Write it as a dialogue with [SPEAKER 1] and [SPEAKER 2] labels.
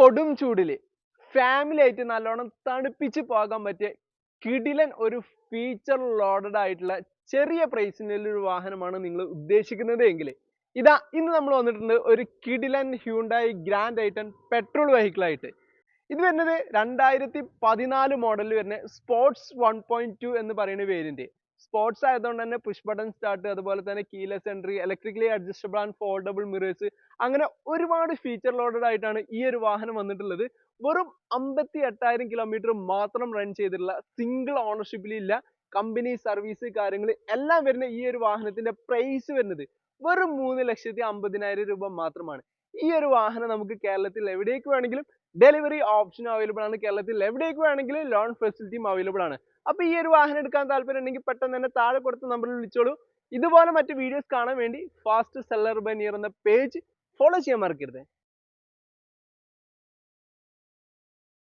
[SPEAKER 1] കൊടും ചൂടിൽ ഫാമിലി ആയിട്ട് നല്ലോണം തണുപ്പിച്ച് പോകാൻ പറ്റിയ കിടിലൻ ഒരു ഫീച്ചർ ലോഡഡ് ആയിട്ടുള്ള ചെറിയ പ്രൈസിനുള്ളൊരു വാഹനമാണ് നിങ്ങൾ ഉദ്ദേശിക്കുന്നത് എങ്കിൽ ഇതാ ഇന്ന് നമ്മൾ വന്നിട്ടുണ്ട് ഒരു കിടിലൻ ഹ്യൂണ്ടായി ഗ്രാൻഡ് ഐറ്റൺ പെട്രോൾ വെഹിക്കിൾ ആയിട്ട്. ഇത് വരുന്നത് രണ്ടായിരത്തി പതിനാല് മോഡലിൽ വരുന്ന സ്പോർട്സ് വൺ പോയിന്റ് ടു എന്ന് പറയുന്ന വേരിയന്റ് സ്പോർട്സ് ആയതുകൊണ്ട് തന്നെ പുഷ് ബട്ടൺ സ്റ്റാർട്ട് അതുപോലെ തന്നെ keyless entry electrically adjustable and foldable mirrors അങ്ങനെ ഒരുപാട് ഫീച്ചർ ലോഡഡ് ആയിട്ടാണ് ഈ ഒരു വാഹനം വന്നിട്ടുള്ളത്. വെറും അമ്പത്തി എട്ടായിരം കിലോമീറ്റർ മാത്രം റൺ ചെയ്തിട്ടുള്ള സിംഗിൾ ഓണർഷിപ്പിലില്ല കമ്പനി സർവീസ് കാര്യങ്ങൾ എല്ലാം വരുന്ന ഈ ഒരു വാഹനത്തിന്റെ പ്രൈസ് വരുന്നത് വെറും മൂന്ന് ലക്ഷത്തി അമ്പതിനായിരം രൂപ മാത്രമാണ്. ഈ ഒരു വാഹനം നമുക്ക് കേരളത്തിൽ എവിടേക്ക് വേണമെങ്കിലും ഡെലിവറി ഓപ്ഷൻ അവൈലബിൾ ആണ്. കേരളത്തിൽ എവിടേക്ക് വേണമെങ്കിലും ലോൺ ഫെസിലിറ്റിയും അവൈലബിൾ ആണ്. അപ്പോൾ ഈ ഒരു വാഹനം എടുക്കാൻ താല്പര്യം ഉണ്ടെങ്കിൽ പെട്ടെന്ന് തന്നെ താഴെ കൊടുത്ത നമ്പറിൽ വിളിച്ചോളൂ. ഇതുപോലെ മറ്റു വീഡിയോസ് കാണാൻ വേണ്ടി ഫാസ്റ്റ് സെല്ലർ ബൈ നിയർ എന്ന പേജ് ഫോളോ ചെയ്യാൻ മറക്കരുത്.